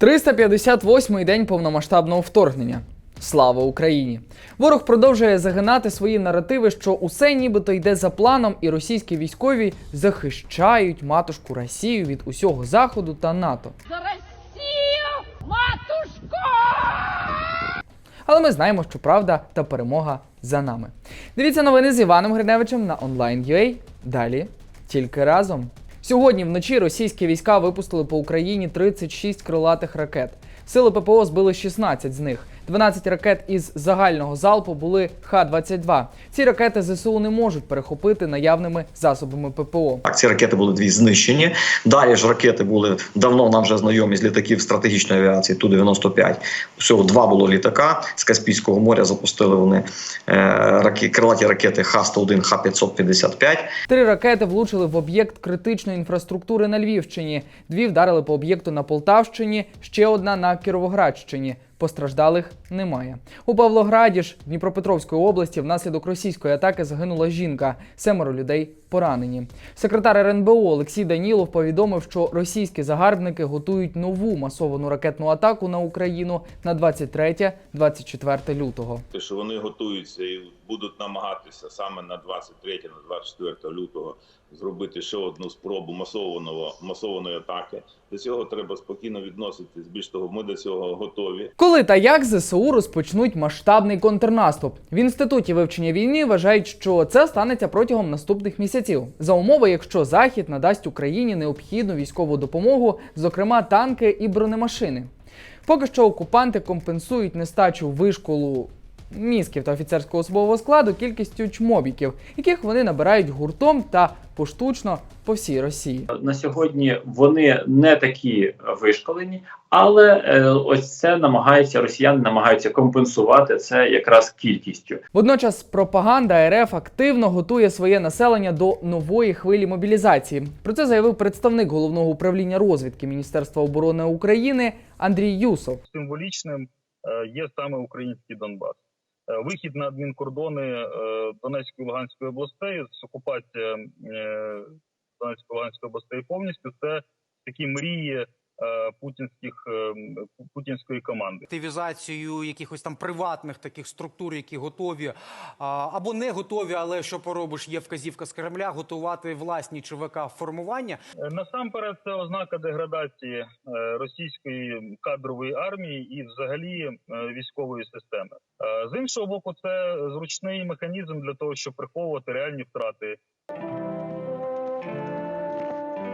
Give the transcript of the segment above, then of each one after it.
358-й день повномасштабного вторгнення. Слава Україні! Ворог продовжує загинати свої наративи, що усе нібито йде за планом, і російські військові захищають матушку Росію від усього заходу та НАТО. За Россию, матушку! Але ми знаємо, що правда та перемога за нами. Дивіться новини з Іваном Гриневичем на Online.ua. Далі тільки разом. Сьогодні вночі російські війська випустили по Україні 36 крилатих ракет. Сили ППО збили 16 з них. 12 ракет із загального залпу були Х-22. Ці ракети ЗСУ не можуть перехопити наявними засобами ППО. Так, ці ракети були дві знищені. Далі ж ракети були давно нам вже знайомі з літаків стратегічної авіації Ту-95. Всього два було літака з Каспійського моря. Запустили вони е, раки, крилаті ракети Х-101, Х-555. Три ракети влучили в об'єкт критичної інфраструктури на Львівщині. Дві вдарили по об'єкту на Полтавщині, ще одна на Кіровоградщині. Постраждалих немає. У Павлограді ж Дніпропетровської області внаслідок російської атаки загинула жінка. Семеро людей поранені. Секретар РНБО Олексій Данілов повідомив, що російські загарбники готують нову масовану ракетну атаку на Україну на 23-24 лютого. Що вони готуються і будуть намагатися саме на 23 на 24 лютого зробити ще одну спробу масованого масованої атаки. До цього треба спокійно відноситись. Більш того, ми до цього готові. Коли та як ЗСУ розпочнуть масштабний контрнаступ? В інституті вивчення війни вважають, що це станеться протягом наступних місяців, за умови, якщо Захід надасть Україні необхідну військову допомогу, зокрема танки і бронемашини. Поки що окупанти компенсують нестачу вишколу мізків та офіцерського особового складу кількістю чмобіків, яких вони набирають гуртом та поштучно по всій Росії. на сьогодні вони не такі вишколені, але е, ось це намагаються росіяни намагаються компенсувати це якраз кількістю. Водночас пропаганда РФ активно готує своє населення до нової хвилі мобілізації. Про це заявив представник головного управління розвідки Міністерства оборони України Андрій Юсов. символічним е, є саме український Донбас. Е, Вихід на адмінкордони е, Донецької і Луганської областей, з окупація е, Донецької і Луганської областей повністю це такі мрії путінських е, путінської команди. активізацію якихось там приватних таких структур, які готові або не готові, але що поробиш, є вказівка з Кремля готувати власні ЧВК формування. Е, Насамперед, це ознака деградації е, російської кадрової армії і, взагалі, е, військової системи. Е, З іншого боку, це зручний механізм для того, щоб приховувати реальні втрати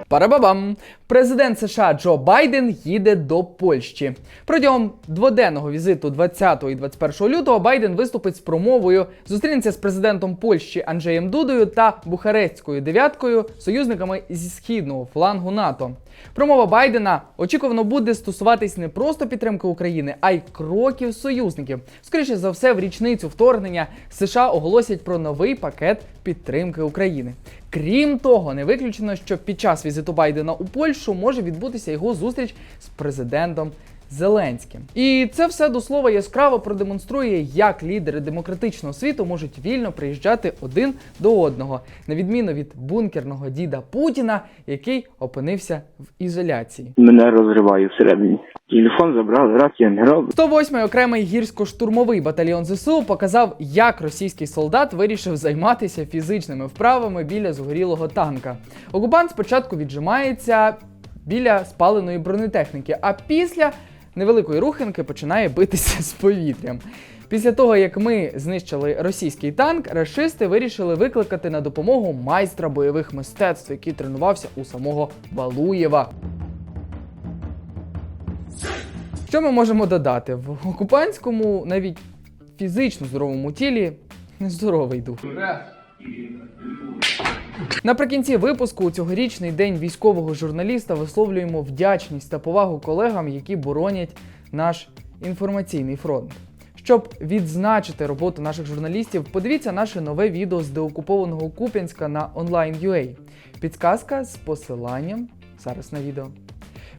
Парабабам! Президент США Джо Байден їде до Польщі. Протягом дводенного візиту 20 і 21 лютого Байден виступить з промовою, зустрінеться з президентом Польщі Анджеєм Дудою та Бухарестською дев'яткою, союзниками зі східного флангу НАТО. Промова Байдена очікувано буде стосуватись не просто підтримки України, а й кроків союзників. Скоріше за все, в річницю вторгнення США оголосять про новий пакет підтримки України. Крім того, не виключено, що під час візиту Байдена у Польщу може відбутися його зустріч з президентом Зеленським. І це все до слова яскраво продемонструє, як лідери демократичного світу можуть вільно приїжджати один до одного, на відміну від бункерного діда Путіна, який опинився в ізоляції. Мене розриває всередині. Телефон забрали, рація не робить. 108-й окремий гірсько-штурмовий батальйон ЗСУ показав, як російський солдат вирішив займатися фізичними вправами біля згорілого танка. Окупант спочатку віджимається біля спаленої бронетехніки, а після невеликої руханки починає битися з повітрям. Після того, як ми знищили російський танк, рашисти вирішили викликати на допомогу майстра бойових мистецтв, який тренувався у самого Валуєва. Що ми можемо додати? В окупантському, навіть фізично здоровому тілі нездоровий дух. Наприкінці випуску у цьогорічний день військового журналіста висловлюємо вдячність та повагу колегам, які боронять наш інформаційний фронт. Щоб відзначити роботу наших журналістів, подивіться наше нове відео з деокупованого Куп'янська на Online.ua. Підсказка з посиланням зараз на відео.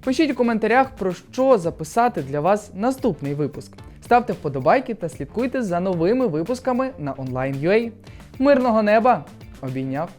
Пишіть у коментарях, про що записати для вас наступний випуск. Ставте вподобайки та слідкуйте за новими випусками на Online.ua. Мирного неба! Обійняв!